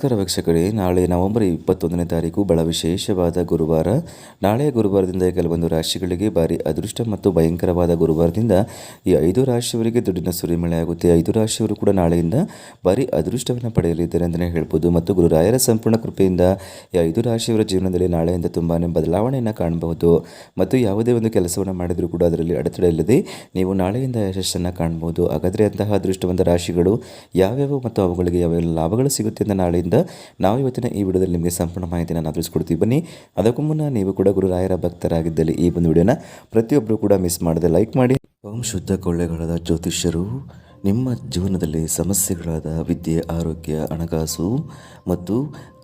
ನಮಸ್ಕಾರ ವೀಕ್ಷಕರೇ. ನಾಳೆ ನವೆಂಬರ್ ಇಪ್ಪತ್ತೊಂದನೇ ತಾರೀಕು ಬಹಳ ವಿಶೇಷವಾದ ಗುರುವಾರ. ನಾಳೆಯ ಗುರುವಾರದಿಂದ ಕೆಲವೊಂದು ರಾಶಿಗಳಿಗೆ ಭಾರಿ ಅದೃಷ್ಟ ಮತ್ತು ಭಯಂಕರವಾದ ಗುರುವಾರದಿಂದ ಈ ಐದು ರಾಶಿಯವರಿಗೆ ದುಡ್ಡಿನ ಸುರಿಮಳೆಯಾಗುತ್ತೆ ಐದು ರಾಶಿಯವರು ಕೂಡ ನಾಳೆಯಿಂದ ಭಾರಿ ಅದೃಷ್ಟವನ್ನು ಪಡೆಯಲಿದ್ದಾರೆ ಅಂತಲೇ ಹೇಳ್ಬೋದು. ಮತ್ತು ಗುರುರಾಯರ ಸಂಪೂರ್ಣ ಕೃಪೆಯಿಂದ ಈ ಐದು ರಾಶಿಯವರ ಜೀವನದಲ್ಲಿ ನಾಳೆಯಿಂದ ತುಂಬಾ ಬದಲಾವಣೆಯನ್ನು ಕಾಣಬಹುದು. ಮತ್ತು ಯಾವುದೇ ಒಂದು ಕೆಲಸವನ್ನು ಮಾಡಿದರೂ ಕೂಡ ಅದರಲ್ಲಿ ಅಡೆತಡೆ ಇಲ್ಲದೆ ನೀವು ನಾಳೆಯಿಂದ ಯಶಸ್ಸನ್ನು ಕಾಣಬಹುದು. ಹಾಗಾದರೆ ಅಂತಹ ಅದೃಷ್ಟವಂತ ರಾಶಿಗಳು ಯಾವ್ಯಾವ ಮತ್ತು ಅವುಗಳಿಗೆ ಯಾವೆಲ್ಲ ಲಾಭಗಳು ಸಿಗುತ್ತೆ ಅಂತ ನಾಳೆಯಿಂದ ನಾವು ಇವತ್ತಿನ ಈ ವಿಡಿಯೋದಲ್ಲಿ ನಿಮಗೆ ಸಂಪೂರ್ಣ ಮಾಹಿತಿಯನ್ನು ನಾನು ತಿಳಿಸ್ಕೊಡ್ತೀವಿ ಬನ್ನಿ, ಅದಕ್ಕೂ ಮುನ್ನ ನೀವು ಕೂಡ ಗುರುರಾಯರ ಭಕ್ತರಾಗಿದ್ದಲ್ಲಿ ಈ ಒಂದು ವಿಡಿಯೋನ ಪ್ರತಿಯೊಬ್ಬರು ಕೂಡ ಮಿಸ್ ಮಾಡದೆ ಲೈಕ್ ಮಾಡಿ. ಓಂ ಶುದ್ಧ ಕೊಳ್ಳೆಗಳಾದ ಜ್ಯೋತಿಷ್ಯರು, ನಿಮ್ಮ ಜೀವನದಲ್ಲಿ ಸಮಸ್ಯೆಗಳಾದ ವಿದ್ಯೆ, ಆರೋಗ್ಯ, ಹಣಕಾಸು ಮತ್ತು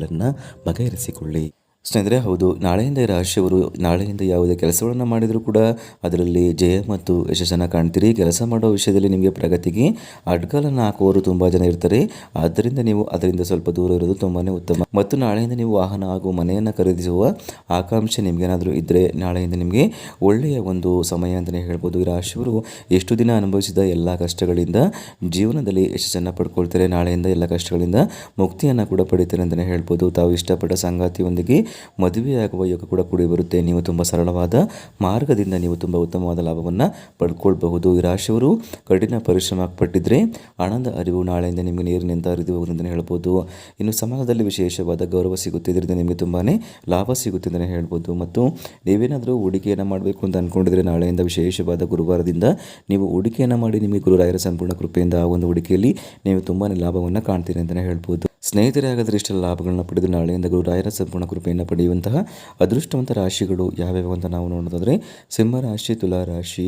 ಸಮಸ್ಯೆಗಳನ್ನು ಬಗೆಹರಿಸಿಕೊಳ್ಳಿ. ಸ್ನೇಹಿತರೆ, ಹೌದು. ನಾಳೆಯಿಂದ ರಾಶಿಯವರು ನಾಳೆಯಿಂದ ಯಾವುದೇ ಕೆಲಸಗಳನ್ನು ಮಾಡಿದರೂ ಕೂಡ ಅದರಲ್ಲಿ ಜಯ ಮತ್ತು ಯಶಸ್ಸನ್ನು ಕಾಣ್ತೀರಿ. ಕೆಲಸ ಮಾಡೋ ವಿಷಯದಲ್ಲಿ ನಿಮಗೆ ಪ್ರಗತಿಗೆ ಅಡ್ಗಲನ್ನು ಹಾಕುವವರು ತುಂಬ ಜನ ಇರ್ತಾರೆ. ಆದ್ದರಿಂದ ನೀವು ಅದರಿಂದ ಸ್ವಲ್ಪ ದೂರ ಇರೋದು ತುಂಬಾ ಉತ್ತಮ. ಮತ್ತು ನಾಳೆಯಿಂದ ನೀವು ವಾಹನ ಹಾಗೂ ಮನೆಯನ್ನು ಖರೀದಿಸುವ ಆಕಾಂಕ್ಷೆ ನಿಮಗೇನಾದರೂ ಇದ್ದರೆ ನಾಳೆಯಿಂದ ನಿಮಗೆ ಒಳ್ಳೆಯ ಒಂದು ಸಮಯ ಅಂತಲೇ ಹೇಳ್ಬೋದು. ಈ ರಾಶಿಯವರು ಎಷ್ಟು ದಿನ ಅನುಭವಿಸಿದ ಎಲ್ಲ ಕಷ್ಟಗಳಿಂದ ಜೀವನದಲ್ಲಿ ಯಶಸ್ಸನ್ನು ಪಡ್ಕೊಳ್ತಾರೆ. ನಾಳೆಯಿಂದ ಎಲ್ಲ ಕಷ್ಟಗಳಿಂದ ಮುಕ್ತಿಯನ್ನು ಕೂಡ ಪಡಿತಾರೆ ಅಂತಲೇ ಹೇಳ್ಬೋದು. ತಾವು ಇಷ್ಟಪಟ್ಟ ಸಂಗಾತಿಯೊಂದಿಗೆ ಮದುವೆಯಾಗುವ ಯೋಗ ಕೂಡ ಕೂಡಿ ಬರುತ್ತೆ. ನೀವು ತುಂಬ ಸರಳವಾದ ಮಾರ್ಗದಿಂದ ನೀವು ತುಂಬ ಉತ್ತಮವಾದ ಲಾಭವನ್ನು ಪಡ್ಕೊಳ್ಬಹುದು. ಈ ರಾಶಿಯವರು ಕಠಿಣ ಪರಿಶ್ರಮ ಪಟ್ಟಿದ್ರೆ ಆನಂದ, ಅರಿವು ನಾಳೆಯಿಂದ ನಿಮಗೆ ನೀರಿನಿಂದ ಹರಿದು ಹೋಗುವುದು ಹೇಳ್ಬೋದು. ಇನ್ನು ಸಮಾಜದಲ್ಲಿ ವಿಶೇಷವಾದ ಗೌರವ ಸಿಗುತ್ತಿದ್ದರಿಂದ ನಿಮಗೆ ತುಂಬಾ ಲಾಭ ಸಿಗುತ್ತೆ ಅಂತಲೇ ಹೇಳ್ಬೋದು. ಮತ್ತು ನೀವೇನಾದರೂ ಹೂಡಿಕೆಯನ್ನು ಮಾಡಬೇಕು ಅಂತ ಅಂದ್ಕೊಂಡಿದ್ರೆ ನಾಳೆಯಿಂದ ವಿಶೇಷವಾದ ಗುರುವಾರದಿಂದ ನೀವು ಹೂಡಿಕೆಯನ್ನು ಮಾಡಿ ನಿಮಗೆ ಗುರುರಾಯರ ಸಂಪೂರ್ಣ ಕೃಪೆಯಿಂದ ಆ ಒಂದು ಹೂಡಿಕೆಯಲ್ಲಿ ನೀವು ತುಂಬಾ ಲಾಭವನ್ನು ಕಾಣ್ತೀರಿ ಅಂತಲೇ ಹೇಳ್ಬೋದು. ಸ್ನೇಹಿತರೆ ಹಾಗಾದರೆ ಇಷ್ಟೆಲ್ಲ ಲಾಭಗಳನ್ನ ಪಡೆದು ನಾಳೆಯಿಂದ ಗುರುರಾಯರ ಸಂಪೂರ್ಣ ಕೃಪೆಯನ್ನು ಪಡೆಯುವಂತಹ ಅದೃಷ್ಟವಂತ ರಾಶಿಗಳು ಯಾವ್ಯಾವ ಅಂತ ನಾವು ನೋಡೋದಾದರೆ ಸಿಂಹ ರಾಶಿ, ತುಲಾ ರಾಶಿ,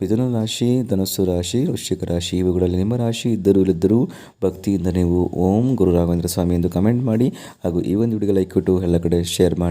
ಮಿಥುನ ರಾಶಿ, ಧನಸ್ಸು ರಾಶಿ, ವೃಶ್ಚಿಕ ರಾಶಿ, ಇವುಗಳಲ್ಲಿ ನಿಮ್ಮ ರಾಶಿ ಇದ್ದರೂ ಇಲ್ಲಿದ್ದರೂ ಭಕ್ತಿಯಿಂದ ನೀವು ಓಂ ಗುರು ರಾಘವೇಂದ್ರ ಸ್ವಾಮಿ ಎಂದು ಕಮೆಂಟ್ ಮಾಡಿ ಹಾಗೂ ಈ ಒಂದು ವಿಡಿಯೋಗೆ ಲೈಕ್ ಕೊಟ್ಟು ಎಲ್ಲ ಕಡೆ ಶೇರ್ ಮಾಡಿ.